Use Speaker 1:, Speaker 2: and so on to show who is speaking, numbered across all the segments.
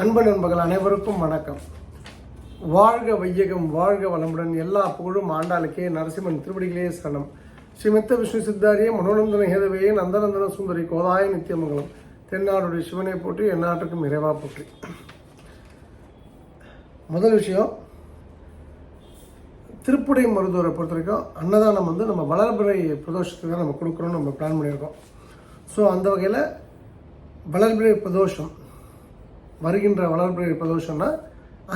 Speaker 1: அன்பு நண்பர்கள் அனைவருக்கும் வணக்கம். வாழ்க வையகம் வாழ்க வளமுடன் எல்லா புகழும் ஆண்டாளுக்கே நரசிம்மன் திருவடிகளே சரணம். ஸ்ரீமித்த விஷ்ணு சித்தாரிய மனோநந்தன ஹேதவையே நந்தநந்தன சுந்தரி கோதாய நித்தியமங்கலம் தென்னாடுடைய சிவனை போற்றி எந்நாட்டுக்கும் இறைவா போற்றி. முதல் விஷயம் திருப்புடை மருத்துவரை பொறுத்த வரைக்கும் அன்னதானம் வந்து நம்ம வளர்பிறை பிரதோஷத்துக்கு தான் நம்ம கொடுக்குறோம்னு நம்ம பிளான் பண்ணியிருக்கோம். ஸோ அந்த வகையில் வளர்பிறை பிரதோஷம் வருகின்ற வளர்பிறை பிரதோஷம்னா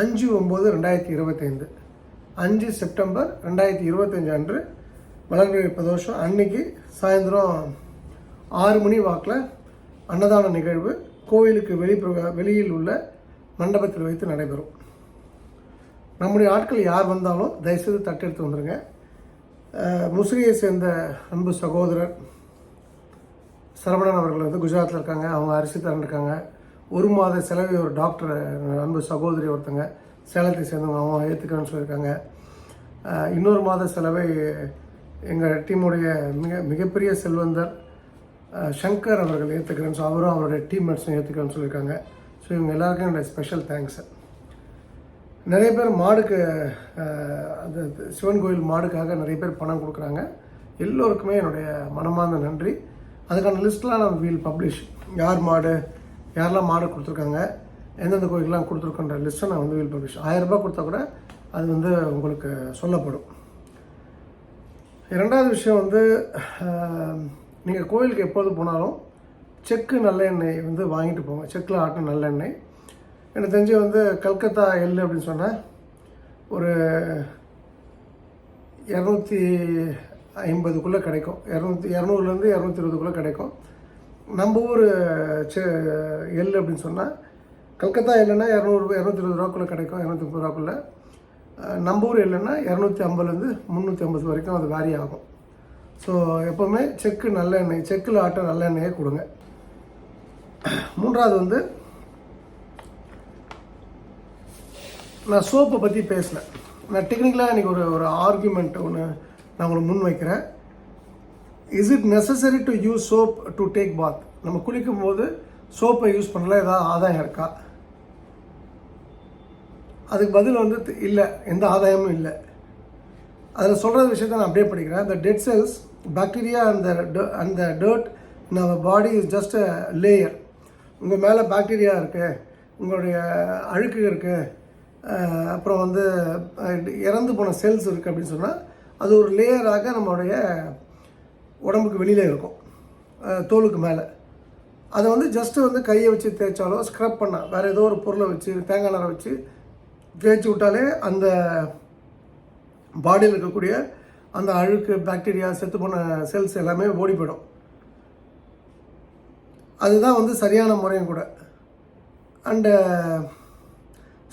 Speaker 1: அஞ்சு ஒம்பது ரெண்டாயிரத்தி இருபத்தைந்து. அஞ்சு செப்டம்பர் ரெண்டாயிரத்தி இருபத்தஞ்சு அன்று வளர்பிறை பிரதோஷம் அன்னைக்கு சாயந்தரம் ஆறு மணி வாக்கில் அன்னதான நிகழ்வு கோவிலுக்கு வெளிப்புற வெளியில் உள்ள மண்டபத்தில் வைத்து நடைபெறும். நம்முடைய ஆட்கள் யார் வந்தாலும் தயவுசெய்து தட்டெடுத்து வந்துடுங்க முசிறியை சேர்ந்த அன்பு சகோதரர் சரவணன் அவர்கள் வந்து குஜராத்தில் இருக்காங்க. அவங்க அரிசி தரன் இருக்காங்க. ஒரு மாத செலவை ஒரு டாக்டர் அன்பு சகோதரி ஒருத்தங்க சேலத்தை சேர்ந்தவங்க அவங்க ஏற்றுக்கிறேன்னு சொல்லியிருக்காங்க. இன்னொரு மாத செலவை எங்கள் டீமுடைய மிக மிகப்பெரிய செல்வந்தர் சங்கர் அவர்கள் ஏற்றுக்கிறேன்னு சொல்லி அவரும் அவருடைய டீம்மேட்ஸும் ஏற்றுக்கிறேன்னு சொல்லியிருக்காங்க. ஸோ இவங்க எல்லாருக்கும் என்னுடைய ஸ்பெஷல் தேங்க்ஸ். நிறைய பேர் மாடுக்கு அந்த சிவன் கோயில் மாடுக்காக நிறைய பேர் பணம் கொடுக்குறாங்க. எல்லோருக்குமே என்னுடைய மனமார்ந்த நன்றி. அதுக்கான லிஸ்ட்லாம் நான் வீல் பப்ளிஷ் யார் மாடு யாரெல்லாம் மாடு கொடுத்துருக்காங்க எந்தெந்த கோயிலுக்கெல்லாம் கொடுத்துருக்கோன்ற லிஸ்ட்டை நான் வந்து வில் பப்ளிஷ் ஆயிரரூபா கொடுத்தா கூட அது வந்து உங்களுக்கு சொல்லப்படும். இரண்டாவது விஷயம் வந்து நீங்கள் கோயிலுக்கு எப்போது போனாலும் செக்கு நல்லெண்ணெய் வந்து வாங்கிட்டு போங்க. செக்கில் ஆட்டின நல்லெண்ணெய். எனக்கு தெரிஞ்சு வந்து கல்கத்தா எள்ளு அப்படின்னு சொன்னால் ஒரு இரநூத்தி ஐம்பதுக்குள்ளே கிடைக்கும். இரநூத்தி இரநூறுலேருந்து இரநூத்தி இருபதுக்குள்ளே கிடைக்கும். நம்ம ஊர் செ எள் அப்படின்னு சொன்னால் கல்கத்தா எல்லுன்னா இரநூறு இரநூத்தி இருபது ரூபாக்குள்ளே கிடைக்கும் இரநூத்தி முப்பது ரூபாக்குள்ளே நம்ம ஊர் எல்லுன்னா இரநூத்தி ஐம்பதுலேருந்து முந்நூற்றி ஐம்பது வரைக்கும் அது வேரி ஆகும். ஸோ எப்போவுமே செக்கு நல்லெண்ணெய் செக்கில் ஆட்ட நல்லெண்ணெயே கொடுங்க. மூன்றாவது வந்து நான் சோப்பை பற்றி பேசலை நான் டெக்னிக்கலாக இன்றைக்கி ஒரு ஒரு ஆர்குமெண்ட் ஒன்று நான் உங்களுக்கு முன் வைக்கிறேன் is it necessary to use soap to take bath நம்ம குளிக்கும் போது சோப்பை யூஸ் பண்ணல ஏதாவது ஆதாயம் இருக்கா? அதுக்கு பதில் வந்து இல்லை. எந்த ஆதாயமும் இல்லை. அதில் சொல்கிற விஷயத்தை நான் அப்படியே படிக்கிறேன். த டெட் செல்ஸ் பாக்டீரியா அந்த அந்த டர்ட் நம்ம body is just a layer உங்கள் மேலே பாக்டீரியா இருக்குது உங்களுடைய அழுக்கு இருக்குது அப்புறம் வந்து இறந்து போன செல்ஸ் இருக்குது அப்படின்னு சொன்னால் அது ஒரு லேயராக நம்மளுடைய உடம்புக்கு வெளியில் இருக்கும். தோலுக்கு மேலே. அதை வந்து ஜஸ்ட்டு வந்து கையை வச்சு தேய்ச்சாலோ ஸ்க்ரப் பண்ணால் வேறு ஏதோ ஒரு பொருளை வச்சு தேங்காய் நாரை வச்சு தேய்ச்சி விட்டாலே அந்த பாடியில் இருக்கக்கூடிய அந்த அழுக்கு பாக்டீரியா செத்து போன செல்ஸ் எல்லாமே ஓடி போயிடும். அதுதான் வந்து சரியான முறையும் கூட. அண்டு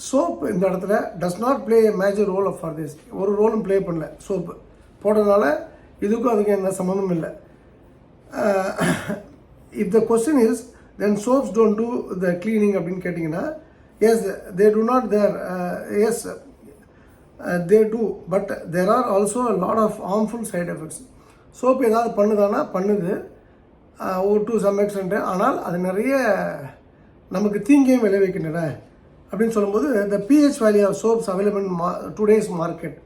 Speaker 1: சோப்பு இந்த இடத்துல does not play a major role for this ஒரு ரோலும் ப்ளே பண்ணல சோப்பு போடுறதுனால இதுக்கும் அதுக்கும் என்ன சம்மந்தமும் இல்லை. If the question is then soaps don't do the cleaning அப்படின்னு கேட்டிங்கன்னா yes they do not there yes they do but there are also lot of harmful side effects soap ஏதாவது பண்ணுதானா பண்ணுது. டு சம் எக்ஸ்டென்ட் ஆனால் அது நிறைய நமக்கு தீங்கையும் விளைவிக்கின்றன. அப்படின்னு சொல்லும்போது the pH value of soaps available மா டுடேஸ் மார்க்கெட்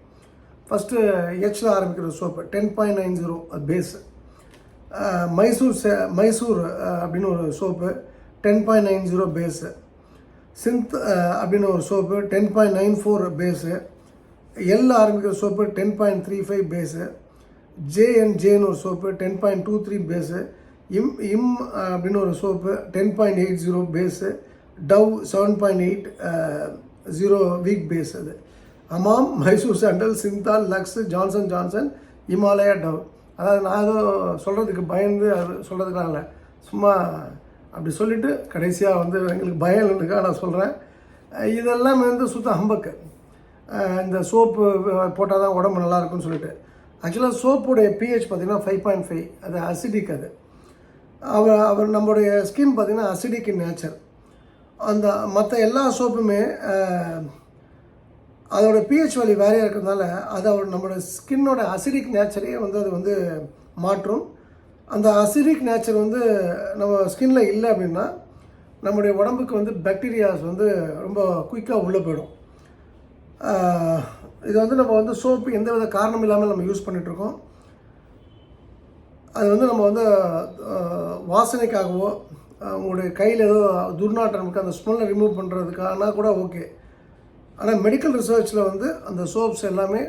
Speaker 1: ஃபஸ்ட்டு ஹெச்சில் ஆரம்பிக்கிற soap ten point nine zero base Mysore say Mysore அப்படின்னு ஒரு soap ten point nine zero base Sindh அப்படின்னு ஒரு soap ten point nine four base L ஆரம்பிக்கிற soap ten point three five base ஜேஎன்ஜேன்னு ஒரு soap ten point two three base இம் இம் அப்படின்னு ஒரு soap ten point eight zero base Dove seven point eight zero weak base அது. Hamam Mysore sandal Cinthol Lux Johnson Johnson Himalaya Dove. அதாவது நான் ஏதோ சொல்கிறதுக்கு பயந்து அது சொல்கிறதுக்காக இல்லை சும்மா அப்படி சொல்லிவிட்டு கடைசியாக வந்து எங்களுக்கு பயம் இல்லைக்காக நான் சொல்கிறேன் இதெல்லாம் வந்து சுத்த ஹம்பக்கு இந்த சோப்பு போட்டால் தான் உடம்பு நல்லாயிருக்கும்னு சொல்லிட்டு. ஆக்சுவலாக சோப்புடைய பிஹெச் பார்த்தீங்கன்னா ஃபைவ் பாயிண்ட் ஃபைவ் அது அசிடிக் அது. அவர் அவர் நம்மளுடைய ஸ்கின் பார்த்தீங்கன்னா அசிடிக் இன் நேச்சர் அந்த மற்ற எல்லா சோப்புமே அதோட பிஹெச் வேல்யூ வேறையாக இருக்கிறதுனால அது அவர் நம்மளோட ஸ்கின்னோட அசிடிக் நேச்சரையே வந்து அது வந்து மாற்றும். அந்த அசிடிக் நேச்சர் வந்து நம்ம ஸ்கின்ல இல்லை அப்படின்னா நம்முடைய உடம்புக்கு வந்து பாக்டீரியாஸ் வந்து ரொம்ப குயிக்காக உள்ளே போயிடும். இது வந்து நம்ம வந்து சோப்பு எந்த வித காரணம் இல்லாமல் நம்ம யூஸ் பண்ணிகிட்ருக்கோம் அது வந்து நம்ம வந்து வாசனைக்காகவோ உங்களுடைய கையில் ஏதோ துர்நாற்றம் இருக்குது அந்த ஸ்மெல்லை ரிமூவ் பண்ணுறதுக்கானா கூட ஓகே ஆனால் மெடிக்கல் ரிசர்ச்சில் வந்து அந்த சோப்ஸ் எல்லாமே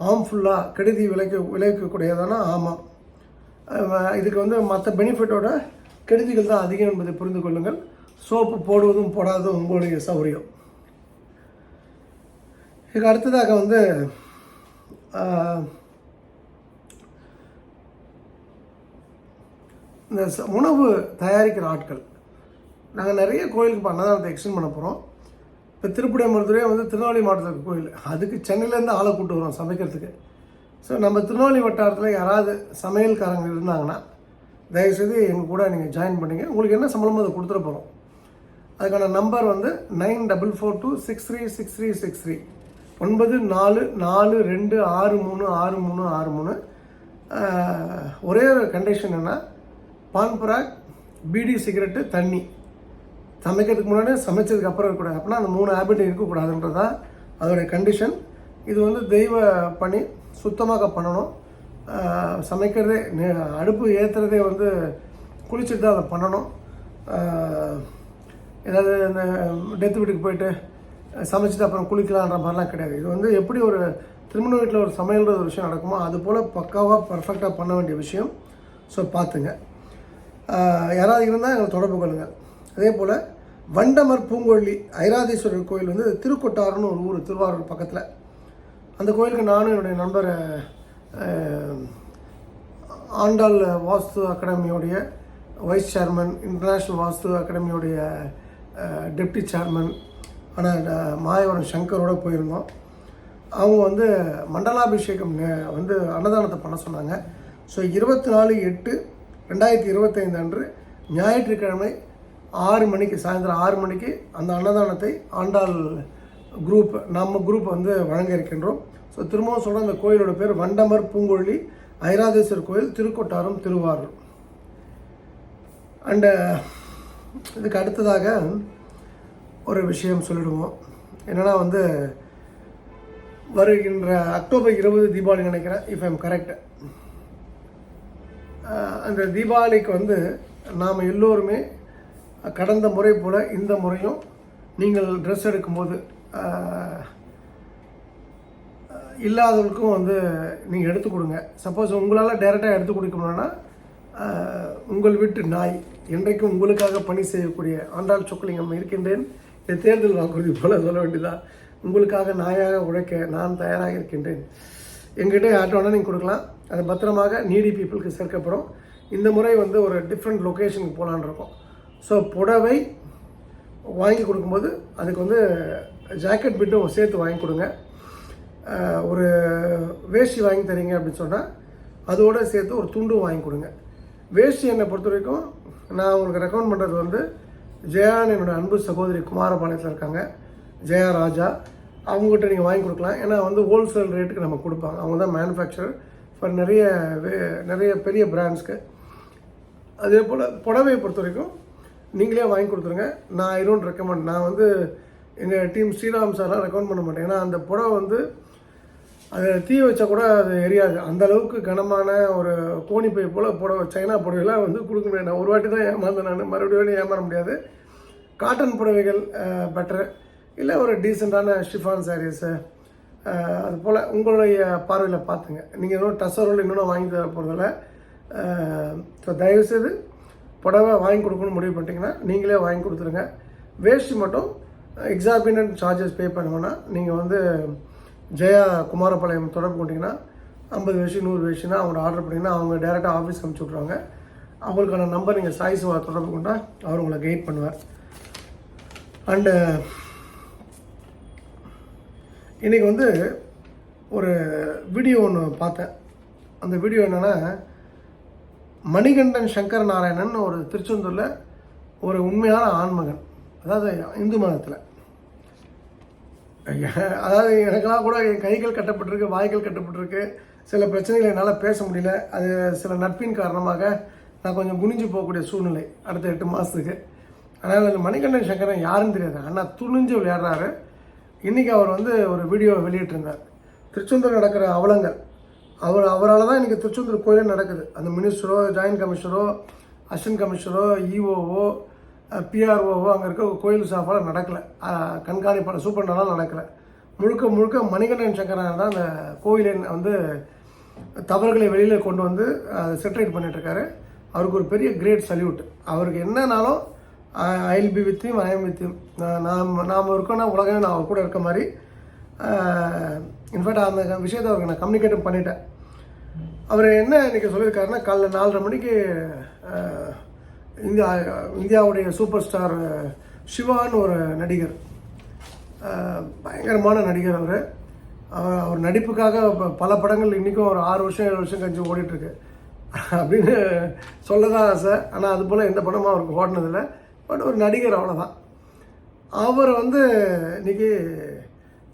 Speaker 1: ஹார்ம்ஃபுல்லாக கெடுதி விளைக்க விளைவிக்கக்கூடியதானா ஆமாம் இதுக்கு வந்து மற்ற பெனிஃபிட்டோட கெடுதிகள் தான் அதிகம் என்பதை புரிந்து கொள்ளுங்கள். சோப்பு போடுவதும் போடாததும் உங்களுடைய சௌகரியம் இதுக்கு அடுத்ததாக வந்து இந்த ச- உணவு தயாரிக்கிற ஆட்கள். நாங்கள் நிறைய கோயிலுக்கு இப்போ அன்னதானத்தை எக்ஸ்டெண்ட் பண்ண போகிறோம் இப்போ திருப்படி மருத்துவரே வந்து திருநெல்வேலி மாவட்டத்துக்கு கோயில். அதுக்கு சென்னையிலேருந்து ஆளை கூட்டு வரோம் சமைக்கிறதுக்கு. ஸோ நம்ம திருநெல்வேலி வட்டாரத்தில் யாராவது சமையல்காரங்க இருந்தாங்கன்னா தயவுசெய்து எங்கள் கூட நீங்கள் ஜாயின் பண்ணுங்கள் உங்களுக்கு என்ன சம்பளமோ அதை கொடுத்துட்டு போகிறோம் அதுக்கான நம்பர் வந்து nine double four two six three six three six three ஒன்பது நாலு நாலு ரெண்டு ஆறு மூணு ஆறு மூணு ஆறு மூணு. ஒரே ஒரு கண்டிஷன் என்ன பான் பீடி சிகரெட்டு தண்ணி. சமைக்கிறதுக்கு முன்னாடி சமைச்சதுக்கு அப்புறம் இருக்கக்கூடாது. அப்படின்னா அந்த மூணு ஹேபிட் இருக்கக்கூடாதுன்றது தான் அதோடைய கண்டிஷன் இது வந்து தெய்வ பணி சுத்தமாக பண்ணணும். சமைக்கிறதே அடுப்பு ஏற்றுறதே வந்து குளிச்சுட்டு தான் அதை பண்ணணும். ஏதாவது இந்த டெத்து வீட்டுக்கு போயிட்டு சமைச்சிட்டு அப்புறம் குளிக்கலான்ற மாதிரிலாம் கிடையாது. இது வந்து எப்படி ஒரு திருமண வீட்டில் ஒரு சமையல்ன்ற ஒரு விஷயம் நடக்குமோ அது போல் பக்காவாக பர்ஃபெக்டாக பண்ண வேண்டிய விஷயம். ஸோ பார்த்துங்க. யாராவது இருந்தால் எங்களை தொடர்பு கொள்ளுங்கள் அதே போல் வண்டமர் பூங்கொல்லி ஐராதீஸ்வரர் கோயில் வந்து திருக்கொட்டார்னு ஒரு ஊர் திருவாரூர் பக்கத்தில். அந்த கோயிலுக்கு நானும் என்னுடைய நண்பர் ஆண்டாள் வாஸ்து அகாடமியோடைய வைஸ் சேர்மன் இன்டர்நேஷ்னல் வாஸ்து அகாடமியோடைய டெப்டி சேர்மன் ஆனால் மாயவரம் சங்கரோடு போயிருந்தோம். அவங்க வந்து மண்டலாபிஷேகம் வந்து அன்னதானத்தை பண்ண சொன்னாங்க. ஸோ இருபத்தி நாலு எட்டு ரெண்டாயிரத்தி இருபத்தைந்து அன்று ஞாயிற்றுக்கிழமை ஆறு மணிக்கு சாயந்தரம் ஆறு மணிக்கு அந்த அன்னதானத்தை ஆண்டாள் குரூப் நம்ம குரூப் வந்து வழங்க இருக்கின்றோம். ஸோ திரும்பவும் சொல்கிற அந்த கோயிலோட பேர் வண்டமர் பூங்கொழி ஐராதேஸ்வரர் கோயில் திருக்கொட்டாரம் திருவாரூர். அண்டு இதுக்கு அடுத்ததாக ஒரு விஷயம் சொல்லிடுவோம். என்னென்னா வந்து வருகின்ற அக்டோபர் இருபது தீபாவளி நினைக்கிறேன் இஃப் ஐம் கரெக்ட் அந்த தீபாவளிக்கு வந்து நாம் எல்லோருமே கடந்த முறை போல் இந்த முறையும் நீங்கள் ட்ரெஸ் எடுக்கும்போது இல்லாதவர்களுக்கும் வந்து நீங்கள் எடுத்து கொடுங்க. சப்போஸ் உங்களால் டைரெக்டாக எடுத்து கொடுக்க உங்கள் வீட்டு நாய் என்றைக்கும் உங்களுக்காக பணி செய்யக்கூடிய ஆண்டாள் சொக்கலிங்கம் இருக்கின்றேன். இது தேர்தல் வாக்குறுதி போல சொல்ல வேண்டியதா உங்களுக்காக நாயாக உழைக்க நான் தயாராக இருக்கின்றேன். எங்கிட்ட யார்கிட்ட நீங்கள் கொடுக்கலாம். அது பத்திரமாக நீடி பீப்புளுக்கு சேர்க்கப்படும். இந்த முறை வந்து ஒரு டிஃப்ரெண்ட் லொக்கேஷனுக்கு போகலான்னு இருக்கோம். ஸோ புடவை வாங்கி கொடுக்கும்போது அதுக்கு வந்து ஜாக்கெட் பிட்டும் சேர்த்து வாங்கி கொடுங்க. ஒரு வேஷ்டி வாங்கி தரீங்க அப்படின்னு சொன்னால் அதோடு சேர்த்து ஒரு துண்டும் வாங்கி கொடுங்க. வேஷ்டி என்னை பொறுத்த வரைக்கும் நான் உங்களுக்கு ரெக்கமெண்ட் பண்ணுறது வந்து ஜெயான் என்னோட அன்பு சகோதரி குமாரபாளையத்தில் இருக்காங்க. ஜெயா ராஜா. அவங்ககிட்ட நீங்கள் வாங்கி கொடுக்கலாம். ஏன்னா வந்து ஹோல்சேல் ரேட்டுக்கு நம்ம கொடுப்பாங்க. அவங்க தான் மேனுஃபேக்சரர் ஃபார் நிறைய வே- நிறைய பெரிய பிராண்ட்ஸ்க்கு அதே போல் புடவையை பொறுத்த வரைக்கும் நீங்களே வாங்கி கொடுத்துருங்க. நான் ஐ டோன்ட் ரெக்கமெண்ட் நான் வந்து எங்கள் டீம் ஸ்ரீராம் சார்லாம் ரெக்கமெண்ட் பண்ண மாட்டேன். ஏன்னா அந்த புடவை வந்து அது தீ வச்சா கூட அது எரியாது. அந்த அளவுக்கு கனமான ஒரு கோணிப்பை போல் புடவை சைனா புடவைலாம் வந்து கொடுக்க முடியாது. நான் ஒரு வாட்டி தான் ஏமாந்தேன் நான். மறுபடியும் ஏமாற முடியாது. காட்டன் புடவைகள் பெட்டரு இல்லை ஒரு டீசெண்டான ஷிஃபான் சாரீஸு அது போல் உங்களுடைய பார்வையில் பார்த்துங்க. நீங்கள் இன்னும் டசரோல் இன்னும் வாங்கி தர போகிறதில்ல ஸோ தயவுசெய்து புடவை வாங்கி கொடுக்கணும்னு முடிவு பண்ணிட்டீங்கன்னா நீங்களே வாங்கி கொடுத்துருங்க. வேஷ்டி மட்டும் எக்ஸாபினன்ட் சார்ஜஸ் பே பண்ணுவோன்னா நீங்கள் வந்து ஜெயா குமாரபாளையம் தொடர்பு கொண்டீங்கன்னா ஐம்பது வயசு நூறு வேஷ்டினா அவங்க ஆர்டர் பண்ணிங்கன்னா அவங்க டேரெக்டாக ஆஃபீஸ் அனுப்பிச்சி விட்ருவாங்க அவங்களுக்கான நம்பர் நீங்கள் சாய்ஸ் தொடர்பு கொண்டா அவர் உங்களை கைட் பண்ணுவார். அண்டு இன்றைக்கி வந்து ஒரு வீடியோ ஒன்று பார்த்தேன். அந்த வீடியோ என்னென்னா மணிகண்டன் சங்கர் நாராயணன் ஒரு திருச்செந்தூரில் ஒரு உண்மையான ஆண்மகன். அதாவது இந்து மதத்தில். அதாவது எனக்கெல்லாம் கூட என் கைகள் கட்டப்பட்டிருக்கு வாய்கள் கட்டப்பட்டிருக்கு. சில பிரச்சனைகளை என்னால் பேச முடியல. அது சில நட்பின் காரணமாக நான் கொஞ்சம் குனிஞ்சு போகக்கூடிய சூழ்நிலை அடுத்த எட்டு மாதத்துக்கு ஆனால் அந்த மணிகண்டன் சங்கரன் யாருன்னு தெரியாது. ஆனால் துணிஞ்சு விளையாடுறாரு. இன்றைக்கி அவர் வந்து ஒரு வீடியோ வெளியிட்டிருந்தார். திருச்செந்தூர் நடக்கிற அவலங்கள். அவர் அவரால் தான் இன்றைக்கி திருச்செந்தூர் கோயிலே நடக்குது. அந்த மினிஸ்டரோ ஜாயின்ட் கமிஷனரோ அசிஸ்டன்ட் கமிஷனரோ இஓஓ பிஆர்ஓவோ அங்கே இருக்க கோயில் ஸ்டாஃபால் நடக்கலை. கண்காணிப்பாளர் சூப்பர்னாலும் நடக்கலை. முழுக்க முழுக்க மணிகண்டன் சங்கரன் தான் அந்த கோயிலின் வந்து தவறுகளை வெளியில் கொண்டு வந்து செட்டரேட் பண்ணிட்டுருக்காரு. அவருக்கு ஒரு பெரிய கிரேட் சல்யூட் அவருக்கு என்னன்னாலும் ஐல் பி வித்தியும் ஐ வித்தியும் நாம் நாம் இருக்கோன்னா உலகமே நான் அவர் கூட இருக்க மாதிரி. இன்ஃபேக்ட் அந்த விஷயத்தை அவருக்கு நான் கம்யூனிகேட்டும் பண்ணிட்டேன். அவர் என்ன இன்றைக்கி சொல்லியிருக்காருன்னா காலைல நாலரை மணிக்கு இந்தியா இந்தியாவுடைய சூப்பர் ஸ்டார் சிவான்னு ஒரு நடிகர். பயங்கரமான நடிகர் அவர். அவர் அவர் நடிப்புக்காக ப- பல படங்கள் இன்றைக்கும் ஒரு ஆறு வருஷம் ஏழு வருஷம் கழிச்சு ஓடிட்டுருக்கு. அப்படின்னு சொல்ல தான் ஆசை. ஆனால் அது போல் எந்த படமும் அவருக்கு ஓடினதில்லை. பட் ஒரு நடிகர் அவ்வளோதான் அவர் வந்து இன்னைக்கு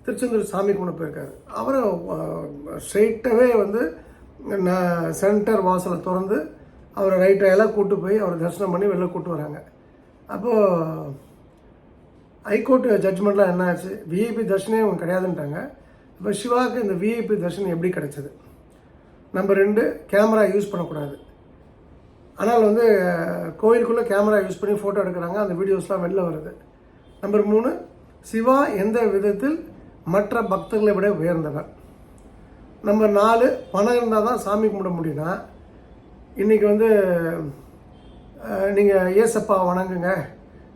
Speaker 1: திருச்செந்தூர் சாமி கொண்டு போயிருக்காரு. அவரை ஸ்ட்ரெயிட்டாகவே வந்து சென்டர் வாசலை திறந்து அவரை ரைட் எல்லாம் கூட்டு போய் அவரை தரிசனம் பண்ணி வெளில கூட்டு வராங்க. அப்போது ஹைகோர்ட் ஜட்ஜ்மெண்ட்லாம் என்ன ஆச்சு? விஐபி தர்ஷனே அவங்க கிடையாதுன்ட்டாங்க. இப்போ சிவாவுக்கு இந்த விஐபி தர்ஷன் எப்படி கிடச்சிது? நம்பர் ரெண்டு கேமரா யூஸ் பண்ணக்கூடாது. ஆனால் வந்து கோயிலுக்குள்ளே கேமரா யூஸ் பண்ணி ஃபோட்டோ எடுக்கிறாங்க. அந்த வீடியோஸ்லாம் வெளில வருது. நம்பர் மூணு சிவா எந்த விதத்தில் மற்ற பக்தர்களை விட உயர்ந்தவர்? நம்பர் நாலு பணம் இருந்தால் தான் சாமி கும்பிட முடியும்னா இன்றைக்கி வந்து நீங்கள் ஏசப்பா வணங்குங்க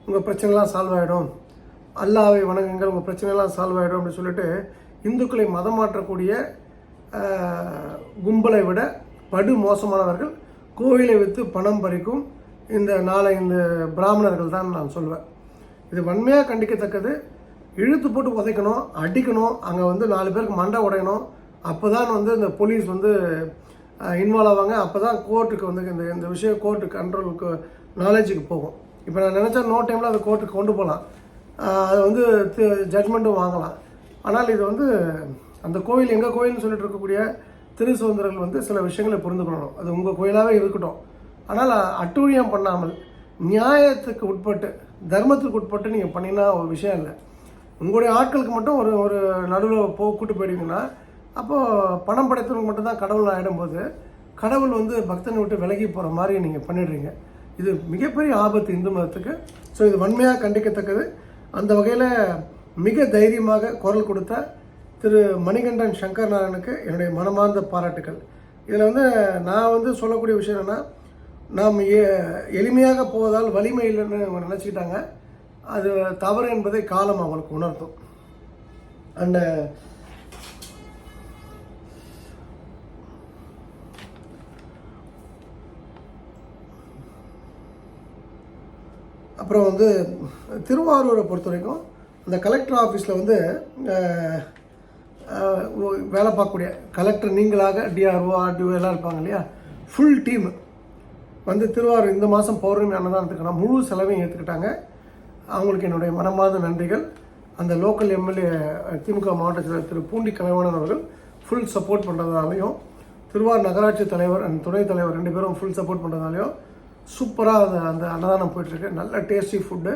Speaker 1: உங்கள் பிரச்சனைலாம் சால்வ் ஆகிடும் அல்லாவை வணங்குங்கள் உங்கள் பிரச்சனைலாம் சால்வ் ஆகிடும் அப்படின்னு சொல்லிட்டு இந்துக்களை மதம் மாற்றக்கூடிய கும்பலை விட படு மோசமானவர்கள் கோயிலை விற்று பணம் பறிக்கும் இந்த நாளை இந்த பிராமணர்கள் தான் நான் சொல்வேன். இது வன்மையாக கண்டிக்கத்தக்கது. இழுத்து போட்டு உதைக்கணும் அடிக்கணும் அங்கே வந்து நாலு பேருக்கு மண்டை உடையணும் அப்போ தான் வந்து இந்த போலீஸ் வந்து இன்வால்வ் ஆவாங்க. அப்போ தான் கோர்ட்டுக்கு வந்து இந்த இந்த விஷயம் கோர்ட்டு கண்ட்ரோலுக்கு நாலேஜுக்கு போகும். இப்போ நான் நினச்சா நோ டைமில் அதை கோர்ட்டுக்கு கொண்டு போகலாம் அது வந்து ஜட்மெண்ட்டும் வாங்கலாம். ஆனால் இது வந்து அந்த கோயில் எங்கள் கோயில்னு சொல்லிட்டு இருக்கக்கூடிய திரு சுதந்திரர்கள் வந்து சில விஷயங்களை புரிந்துக்கணும் அது உங்கள் கோயிலாகவே இருக்கட்டும். ஆனால் அட்டூழியம் பண்ணாமல் நியாயத்துக்கு உட்பட்டு தர்மத்துக்கு உட்பட்டு நீங்கள் பண்ணினா ஒரு விஷயம் இல்லை. உங்களுடைய ஆட்களுக்கு மட்டும் ஒரு ஒரு நடுவில் போ கூட்டு போயிடுவீங்கன்னா அப்போது பணம் படைத்தவங்க மட்டும்தான் கடவுள் ஆகிடும்போது கடவுள் வந்து பக்தனை விட்டு விலகி போகிற மாதிரி நீங்கள் பண்ணிடுறீங்க. இது மிகப்பெரிய ஆபத்து இந்து மதத்துக்கு. ஸோ இது வன்மையாக கண்டிக்கத்தக்கது. அந்த வகையில் மிக தைரியமாக குரல் கொடுத்த திரு மணிகண்டன் சங்கர் நாராயணுக்கு என்னுடைய மனமார்ந்த பாராட்டுக்கள். இதில் வந்து நான் வந்து சொல்லக்கூடிய விஷயம் என்னென்னா நாம் எ- எளிமையாக போவதால் வலிமை இல்லைன்னு அவங்க நினச்சிக்கிட்டாங்க. அது தவறு என்பதை காலம் அவங்களுக்கு உணர்த்தும். அண்ட் அப்புறம் வந்து திருவாரூரை பொறுத்த வரைக்கும் அந்த கலெக்டர் ஆஃபீஸில் வந்து வேலை பார்க்கக்கூடிய கலெக்டர் நீங்களாக டிஆர்ஓ ஆர்டிஓ எல்லாம் இருப்பாங்க இல்லையா? ஃபுல் டீம் வந்து திருவாரூர் இந்த மாதம் பௌர்ணமி அன்னதானத்துக்கான முழு செலவையும் ஏற்றுக்கிட்டாங்க அவங்களுக்கு என்னுடைய மனமார்ந்த நன்றிகள். அந்த லோக்கல் எம்எல்ஏ திமுக மாவட்ட செயலர் திரு பூண்டி கலைவாணன் அவர்கள் ஃபுல் சப்போர்ட் பண்ணுறதாலையும் திருவாரூர் நகராட்சி தலைவர் அண்ட் துணைத் தலைவர் ரெண்டு பேரும் ஃபுல் சப்போர்ட் பண்ணுறதாலையும் சூப்பராக அந்த அந்த அன்னதானம் போயிட்டுருக்கு. நல்ல டேஸ்டி ஃபுட்டு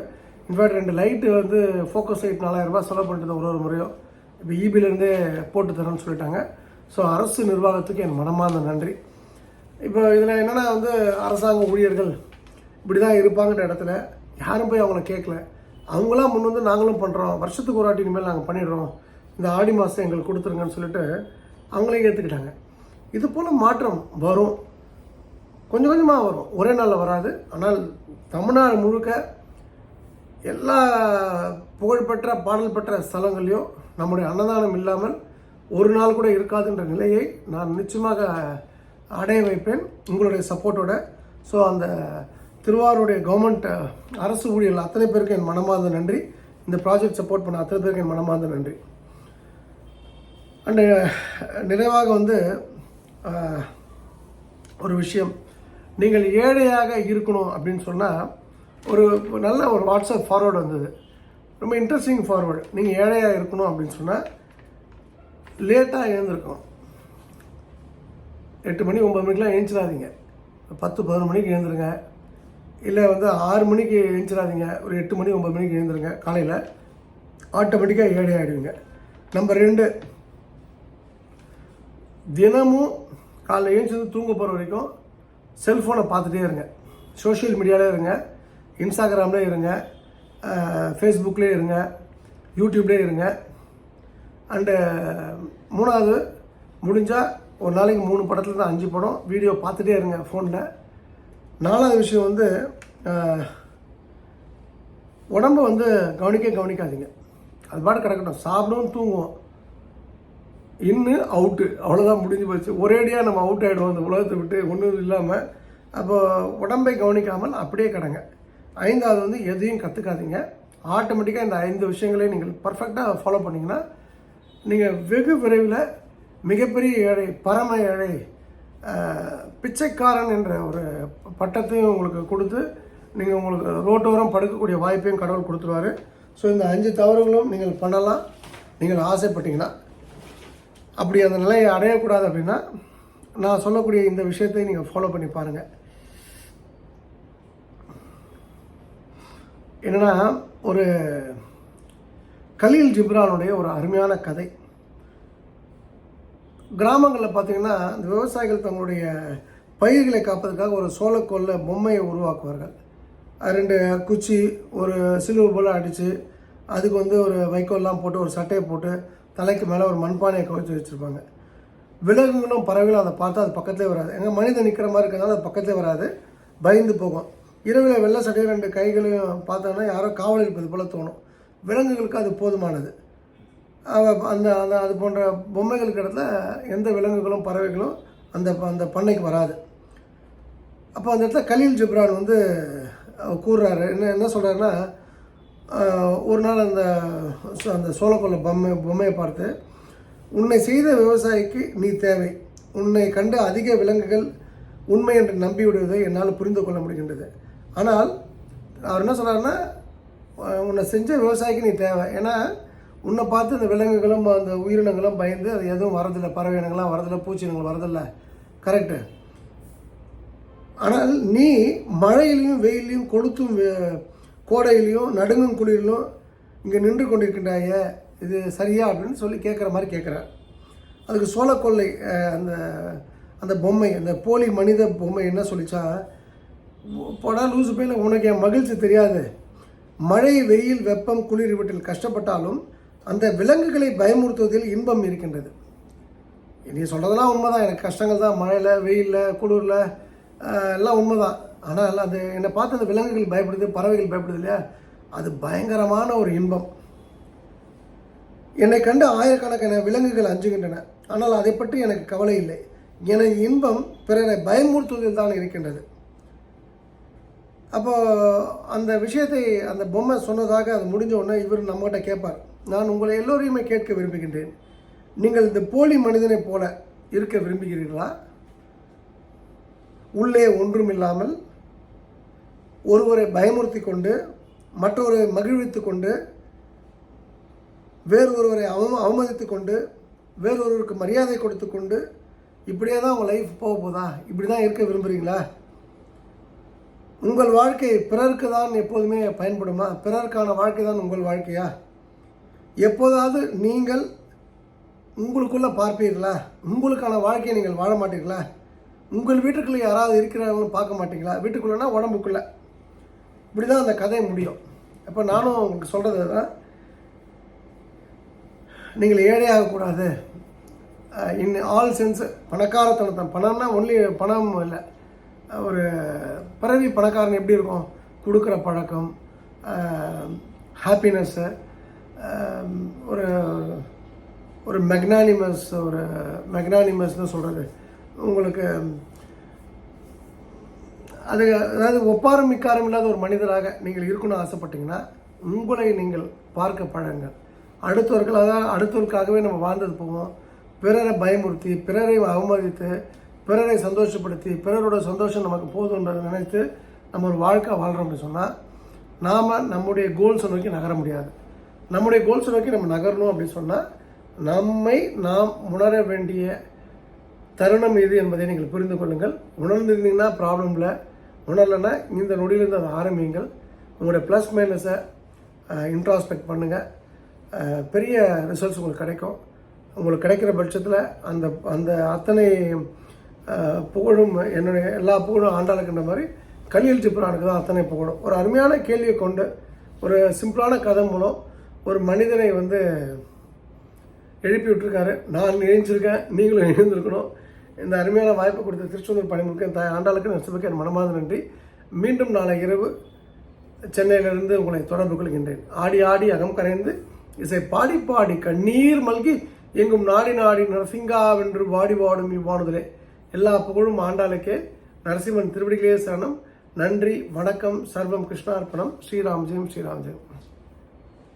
Speaker 1: இன்ஃபேக்ட் ரெண்டு லைட்டு வந்து ஃபோக்கஸ் லைட் நாலாயிரரூபா செலவு பண்ணிட்டு ஒரு ஒரு முறையும். இப்போ ஈபிலேருந்தே போட்டு தரேன்னு சொல்லிட்டாங்க. ஸோ அரசு நிர்வாகத்துக்கு என் மனமார்ந்த நன்றி. இப்போ இதில் என்னென்னா வந்து அரசாங்க ஊழியர்கள் இப்படி தான் இருப்பாங்கன்ற இடத்துல யாரும் போய் அவங்கள கேட்கல அவங்களாம் முன் வந்து நாங்களும் பண்ணுறோம் வருஷத்துக்கு ஒரு ஆட்டி இனிமேல் நாங்கள் பண்ணிடுறோம். இந்த ஆடி மாதம் எங்களுக்கு கொடுத்துருங்கன்னு சொல்லிட்டு அவங்களே ஏற்றுக்கிட்டாங்க இது போல் மாற்றம் வரும். கொஞ்சம் கொஞ்சமாக வரும். ஒரே நாளில் வராது. ஆனால் தமிழ்நாடு முழுக்க எல்லா புகழ்பெற்ற பாடல் பெற்ற ஸ்தலங்களையும் நம்முடைய அன்னதானம் இல்லாமல் ஒரு நாள் கூட இருக்காதுன்ற நிலையை நான் நிச்சயமாக அடைய வைப்பேன் உங்களுடைய சப்போர்ட்டோட. ஸோ அந்த திருவாரூருடைய கவர்மெண்ட் அரசு ஊழியர்கள் அத்தனை பேருக்கு என் மனமார்ந்த நன்றி. இந்த ப்ராஜெக்ட் சப்போர்ட் பண்ண அத்தனை பேருக்கு என் மனமார்ந்த நன்றி. அண்டு நிறைவாக வந்து ஒரு விஷயம். நீங்கள் ஏழையாக இருக்கணும் அப்படின்னு சொன்னால் ஒரு நல்ல ஒரு வாட்ஸ்அப் ஃபார்வேர்டு வந்தது. ரொம்ப இன்ட்ரெஸ்டிங் ஃபார்வேர்டு நீங்கள் ஏழையாக இருக்கணும் அப்படின்னு சொன்னால் லேட்டாக எழுந்திருக்கணும். எட்டு மணி ஒம்பது மணிக்கெலாம் எழுந்திராதீங்க. பத்து பதினொரு மணிக்கு எழுந்துருங்க. இல்லை வந்து ஆறு மணிக்கு எழுந்திராதீங்க. ஒரு எட்டு மணி ஒம்பது மணிக்கு எழுந்துருங்க. காலையில் ஆட்டோமேட்டிக்காக ஏழை ஆகிடுவீங்க நம்பர் ரெண்டு தினமும் காலைல எழுந்திருந்து தூங்க போகிற வரைக்கும் செல்ஃபோனை பார்த்துட்டே இருங்க. சோஷியல் மீடியாவிலே இருங்க. இன்ஸ்டாகிராம்லேயே இருங்க. ஃபேஸ்புக்லேயே இருங்க. யூடியூப்லேயே இருங்க. அண்டு மூணாவது முடிஞ்சால் ஒரு நாளைக்கு மூணு படத்தில் தான் அஞ்சு படம் வீடியோ பார்த்துட்டே இருங்க ஃபோனில். நாலாவது விஷயம் வந்து உடம்பை உடம்ப வந்து கவனிக்க கவனிக்காதீங்க. அது பாட்டு கிடக்கட்டும். சாப்பிடும் தூங்குவோம். இன்னு அவுட்டு அவ்வளோதான் முடிஞ்சு போச்சு. ஒரேடியாக நம்ம அவுட் ஆகிடுவோம் அந்த உலகத்தை விட்டு ஒன்றும் இல்லாமல் அப்போ உடம்பை கவனிக்காமல் அப்படியே கிடங்க. ஐந்தாவது வந்து எதையும் கற்றுக்காதீங்க ஆட்டோமேட்டிக்காக இந்த ஐந்து விஷயங்களையும் நீங்கள் பர்ஃபெக்டாக ஃபாலோ பண்ணிங்கன்னா நீங்கள் வெகு விரைவில் மிகப்பெரிய ஏழை பரம ஏழை பிச்சைக்காரன் என்ற ஒரு பட்டத்தையும் உங்களுக்கு கொடுத்து நீங்கள் உங்களுக்கு ரோட்டோரம் படுக்கக்கூடிய வாய்ப்பையும் கடவுள் கொடுத்துருவாரு. ஸோ இந்த அஞ்சு தவறுகளும் நீங்கள் பண்ணலாம். நீங்கள் ஆசைப்பட்டீங்கன்னா அப்படி அந்த நிலையை அடையக்கூடாது அப்படின்னா நான் சொல்லக்கூடிய இந்த விஷயத்தை நீங்கள் ஃபாலோ பண்ணி பாருங்கள் என்னென்னா ஒரு கலீல் ஜிப்ரானுடைய ஒரு அருமையான கதை. கிராமங்களில் பார்த்தீங்கன்னா இந்த விவசாயிகள் தங்களுடைய பயிர்களை காப்பதற்காக ஒரு சோளக்கொல்ல பொம்மையை உருவாக்குவார்கள். ரெண்டு குச்சி ஒரு சிலுவை போல் அடித்து அதுக்கு வந்து ஒரு வைக்கோல்லாம் போட்டு ஒரு சட்டையை போட்டு தலைக்கு மேலே ஒரு மண்பானையை கவிச்சு வச்சுருப்பாங்க. விலங்குகளும் பறவைகளும் அதை பார்த்தா அது பக்கத்துலேயே வராது. எங்கள் மனிதன் நிற்கிற மாதிரி இருக்கிறதால அது பக்கத்துலேயே வராது. பயந்து போகும். இரவில் வெள்ளை சட்டையும் ரெண்டு கைகளையும் பார்த்தோன்னா யாரோ காவல் இருப்பது போல தோணும். விலங்குகளுக்கு அது போதுமானது. அந்த அந்த அது போன்ற பொம்மைகளுக்கு இடத்துல எந்த விலங்குகளும் பறவைகளும் அந்த அந்த பண்ணைக்கு வராது. அப்போ அந்த இடத்துல கலீல் ஜிப்ரான் வந்து கூறுறாரு. என்ன என்ன சொல்கிறாருன்னா ஒரு நாள் அந்த சோ- அந்த சோழக்கொள்ள பொம்மை பொம்மையை பார்த்து உன்னை செய்த விவசாயிக்கு நீ தேவை. உன்னை கண்டு அதிக விலங்குகள் உண்மை என்று நம்பிவிடுவதை என்னால் புரிந்து கொள்ள முடிகின்றது. ஆனால் அவர் என்ன சொன்னார்னா உன்னை செஞ்ச விவசாயிக்கு நீ தேவை. ஏன்னா உன்னை பார்த்து அந்த விலங்குகளும் அந்த உயிரினங்களும் பயந்து அது எதுவும் வரதில்லை. பறவை இனங்கள்லாம் வரதில்லை. பூச்சினங்கள் வரதில்லை. கரெக்டு ஆனால் நீ மழையிலையும் வெயிலையும் கொளுத்தும் வே- கோடையிலையும் நடுங்கும் குளிரிலும் இங்கே நின்று கொண்டிருக்கின்றாய இது சரியா அப்படின்னு சொல்லி கேட்குற மாதிரி கேட்குறார் அதுக்கு சோளக்கொல்லை கொள்ளை அந்த அந்த பொம்மை அந்த போலி மனித பொம்மை என்ன சொல்லிச்சா போடா லூசு பையில உனக்கு என் மகிழ்ச்சி தெரியாது. மழை வெயில் வெப்பம் குளிர் இவற்றில் கஷ்டப்பட்டாலும் அந்த விலங்குகளை பயமுறுத்துவதில் இன்பம் இருக்கின்றது. நீ சொல்கிறதெல்லாம் உண்மைதான். எனக்கு கஷ்டங்கள் தான். மழையில் வெயிலில் குளிரில் எல்லாம் உண்மைதான். ஆனால் அது என்னை பார்த்து அந்த விலங்குகள் பயப்படுது பறவைகள் பயப்படுது இல்லையா? அது பயங்கரமான ஒரு இன்பம். என்னை கண்டு ஆயிரக்கணக்கான விலங்குகள் அஞ்சுகின்றன. ஆனால் அதை பற்றி எனக்கு கவலை இல்லை. எனது இன்பம் பிறரை பயமுறுத்துவதில் தான் இருக்கின்றது. அப்போது அந்த விஷயத்தை அந்த பொம்மை சொன்னதாக அது முடிஞ்ச உடனே இவர் நம்மகிட்ட கேட்பார். நான் உங்களை எல்லோரையுமே கேட்க விரும்புகின்றேன். நீங்கள் இந்த போலி மனிதனைப் போல இருக்க விரும்புகிறீர்களா? உள்ளே ஒன்றும் இல்லாமல் ஒருவரை பயமுறுத்தி கொண்டு மற்றொருவரை மகிழ்வித்து கொண்டு வேறு ஒருவரை அவம அவமதித்து கொண்டு வேறொருவருக்கு மரியாதை கொடுத்து கொண்டு இப்படியே தான் உங்கள் லைஃப் போக போதா? இப்படி தான் இருக்க விரும்புகிறீங்களா உங்கள் வாழ்க்கை பிறருக்கு தான் எப்போதுமே பயன்படுமா? பிறருக்கான வாழ்க்கை தான் உங்கள் வாழ்க்கையா? எப்போதாவது நீங்கள் உங்களுக்குள்ளே பார்ப்பீர்களா? உங்களுக்கான வாழ்க்கையை நீங்கள் வாழ மாட்டீர்களா? உங்கள் வீட்டுக்குள்ளே யாராவது இருக்கிறாங்கன்னு பார்க்க மாட்டீங்களா? வீட்டுக்குள்ளேனா உடம்புக்குள்ள. இப்படி தான் அந்த கதை முடியும். அப்போ நானும் உங்களுக்கு சொல்கிறது தான் நீங்கள் ஏழையாகக்கூடாது இன் ஆல் சென்ஸ் பணக்காரத்தனத்தான் பணம்னா ஒன்லி பணம் இல்லை. ஒரு பிறவி பணக்காரன் எப்படி இருக்கும்? கொடுக்குற பழக்கம் ஹாப்பினஸ்ஸு ஒரு ஒரு மெக்னானிமஸ் ஒரு மெக்னானிமஸ்னு சொல்கிறது உங்களுக்கு அது அதாவது ஒப்பாரம் மிக்காரம் இல்லாத ஒரு மனிதராக நீங்கள் இருக்கணும்னு ஆசைப்பட்டீங்கன்னா உங்களை நீங்கள் பார்க்க பழங்கள் அடுத்தவர்கள் அதாவது அடுத்தவர்களுக்காகவே நம்ம வாழ்ந்தது போவோம். பிறரை பயமுறுத்தி பிறரை அவமதித்து பிறரை சந்தோஷப்படுத்தி பிறரோட சந்தோஷம் நமக்கு போதுன்றதை நினைத்து நம்ம ஒரு வாழ்க்கை வாழ்கிறோம் அப்படின்னு சொன்னால் நாம் நம்முடைய கோல்ஸை நோக்கி நகர முடியாது. நம்முடைய கோல்ஸை நோக்கி நம்ம நகரணும் அப்படின்னு சொன்னால் நம்மை நாம் உணர வேண்டிய தருணம் இது என்பதை நீங்கள் புரிந்து கொள்ளுங்கள். உணர்ந்திருந்தீங்கன்னா ப்ராப்ளம் இல்லை உணரலைன்னா இந்த நொடியிலேருந்து அதை ஆரம்பிங்கள் உங்களுடைய ப்ளஸ் மைனஸை இன்ட்ராஸ்பெக்ட் பண்ணுங்கள் பெரிய ரிசல்ட்ஸ் உங்களுக்கு கிடைக்கும். உங்களுக்கு கிடைக்கிற பட்சத்தில் அந்த அந்த அத்தனை புகழும் என்னுடைய எல்லா புகழும் ஆண்டாளுக்குன்ற மாதிரி கலியல் சிப்ரானுக்கு தான் அத்தனை புகழும். ஒரு அருமையான கேள்வியை கொண்டு ஒரு சிம்பிளான கதை மூலம் ஒரு மனிதனை வந்து எழுப்பி விட்டுருக்காரு நான் எழுந்திருக்கேன் நீங்களும் எழுந்திருக்கணும் இந்த அருமையான வாய்ப்பு கொடுத்த திருச்செந்தூர் பணிமுக தாய் ஆண்டாளுக்கு நஷ்டத்துக்கு என் மனமார்ந்த நன்றி. மீண்டும் நாளை இரவு சென்னையிலிருந்து உங்களை தொடர்பு கொள்கின்றேன். ஆடி ஆடி அகம் கரைந்து இசை பாடி பாடி கண்ணீர் மல்கி எங்கும் நாடி நாடி நரசிங்காவென்று வாடி வாடும் இவ்வாணுதலே எல்லா புகழும் ஆண்டாளுக்கே. நரசிம்மன் திருவடிகளே சரணம். நன்றி வணக்கம் சர்வம் கிருஷ்ணார்ப்பணம். ஸ்ரீராம் ஜெயம் ஸ்ரீராம் ஜெயம்.